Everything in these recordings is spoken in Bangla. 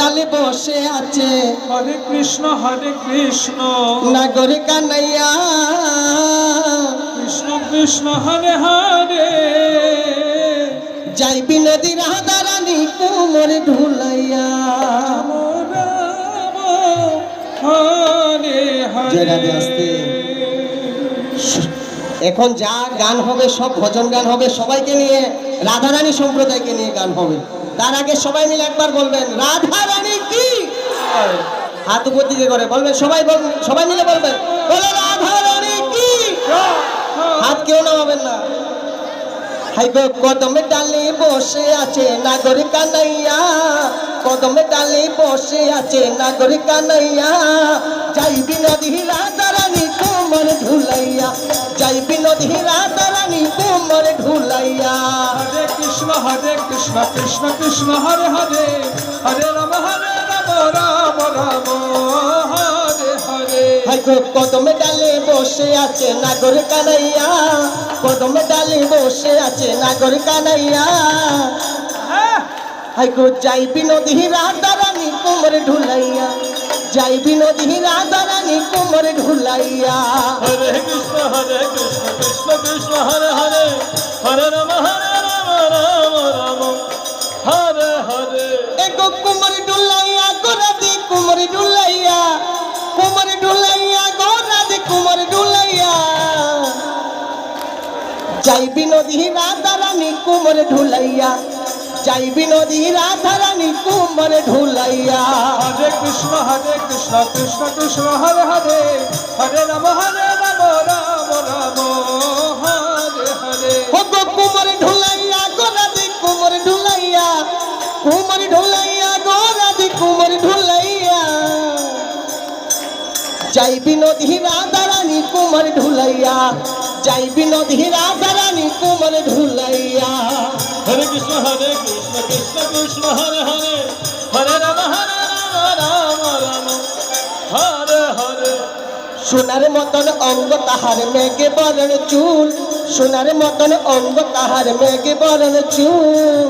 ডালে বসে আছে। হরে কৃষ্ণ হরে কৃষ্ণ। নাগর কানাইয়া। কৃষ্ণ কৃষ্ণ হরে হরে। যাইবি নদী রাধারানী কুমোর ঢুলাইয়া। রাধে। এখন যা গান হবে সব ভজন গান হবে সবাইকে নিয়ে রাধারানী সম্প্রদায়কে নিয়ে গান হবে। তার আগে সবাই মিলে একবার বলবেন, রাধা রানী কি? হাত উপর দিকে করে বলবেন, সবাই বলবেন সবাই মিলে বলবেন, বলে রাধারানী কি? হাত কেউ নামাবেন না। কদমে ডালে বসে আছে নাগর কানাইয়া। কদমে ডালে বসে আছে নাগর কানাইয়া। যাইবি নদী রাধারানী কোমর ঢুলাইয়া। যাইবি নদী রাধারানী কোমর ঢুলাইয়া। হরে কৃষ্ণ কৃষ্ণ কৃষ্ণ হরে হরে। হরে রাম হরে রাম রাম রাম হরে হরে। কদমে ডালে বসে আছে নাগর কানাইয়া। কদমে ডালে বসে আছে নাগর কানাইয়া। হাই গো যাইবি নদী রাধারানী কোমর ঢুলাইয়া। যাইবি নদী রাধারানী কোমর ঢুলাইয়া। হরে কৃষ্ণ হরে কৃষ্ণ কৃষ্ণ কৃষ্ণ হরে হরে। হরে রাম এগো কোমর ঢুলাইয়া গোরাদি কোমর ঢুলাইয়া কোমর ঢুলাইয়া গোরাদি কোমর ঢুলাইয়া যাইবি নদী রাধারানী কোমর ঢুলাইয়া যাইবি নদী রাধারানী কোমর ঢুলাইয়া। হরে কৃষ্ণ হরে কৃষ্ণ কৃষ্ণ কৃষ্ণ হরে হরে হরে রাম হরে রাম রাম রাম হরে হরে। কোমর কোমর ঢুলাইয়া গোরাদি কোমর ঢুলাইয়া। যাইবি নদী রাধারানী কোমর ঢুলাইয়া যাইবি নদী রাধারানী কোমর ঢুলাইয়া। হরে কৃষ্ণ হরে কৃষ্ণ কৃষ্ণ কৃষ্ণ হরে হরে হরে রাম হরে রাম রাম। হরে হরে। সোনার মতন অঙ্গ তাহার মেঘে বরণ চুল সোনার মতন অঙ্গ তাহার মেঘে বরণ চুল।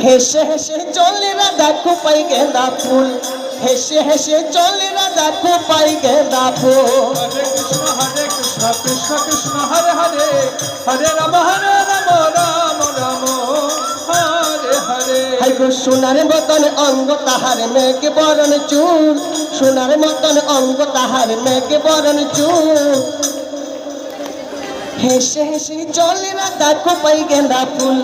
হেসে হেসে চলে রাধা খোপাই গেঁদা ফুল। হেসে হেসে চলে রাধা খোপাই গেঁদা ফুল। হরে কৃষ্ণ হরে কৃষ্ণ কৃষ্ণ কৃষ্ণ হরে হরে। হরে রাম হরে রাম রাম রাম। হরে হরে। সোনার মতন অঙ্গ তাহার মেঘে বরণ চুল। সোনার মতন অঙ্গ তাহার মেঘে বরণ চুল। হেসে হেসে চলে রাধা খোপাই গেঁদা ফুল।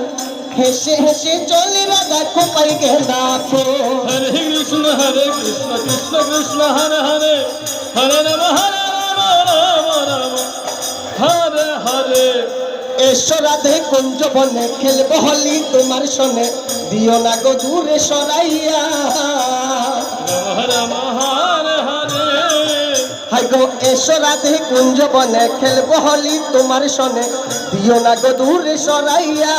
হেসে হেসে চলে রাধা খোপাই গেঁদা হরে কৃষ্ণ হরে কৃষ্ণ কৃষ্ণ কৃষ্ণ হরে হরে। হরে রাম হরে রাম রাম। হরে হরে। এসো রাধে কুঞ্জ বনে খেলব হলি তোমার সনে। দিও না গো দূরে সরাইয়া। রাম রাম এসো রাধে কুঞ্জ বনে খেলব হলি তোমার সনে। দিও না গো দূরে সরাইয়া।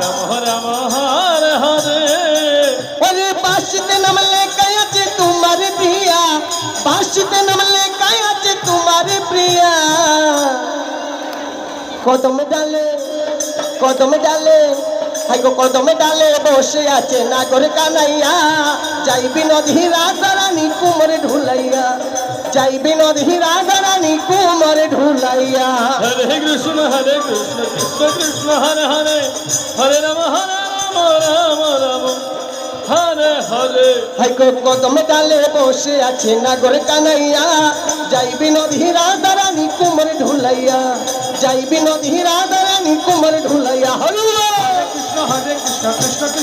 রাম রাম হরে হরে। ওরে বাসিতে নামলে কায়াছে তোমার প্রিয়া। বাসিতে নামলে কায়াছে তোমার প্রিয়া। কদমে ডালে কদমে ডালে হাই গো কদমে ডালে বসে আছে নাগর কানাইয়া। যাইবি নদী রাধারানী কুমরে ঢুলাইয়া। যাইবি নদী রাধারানী কুমরে ঢুলাইয়া। হরে কৃষ্ণ হরে কৃষ্ণ কৃষ্ণ কৃষ্ণ হরে হরে। হরে রাম হরে রাম রাম রাম। হরে হরে। হাই গো কদমে ডালে বসে আছে নাগর কানাইয়া। যাইবি নদী রাধারানী কুমরে ঢুলাইয়া। যাইবি নদী রাধারানী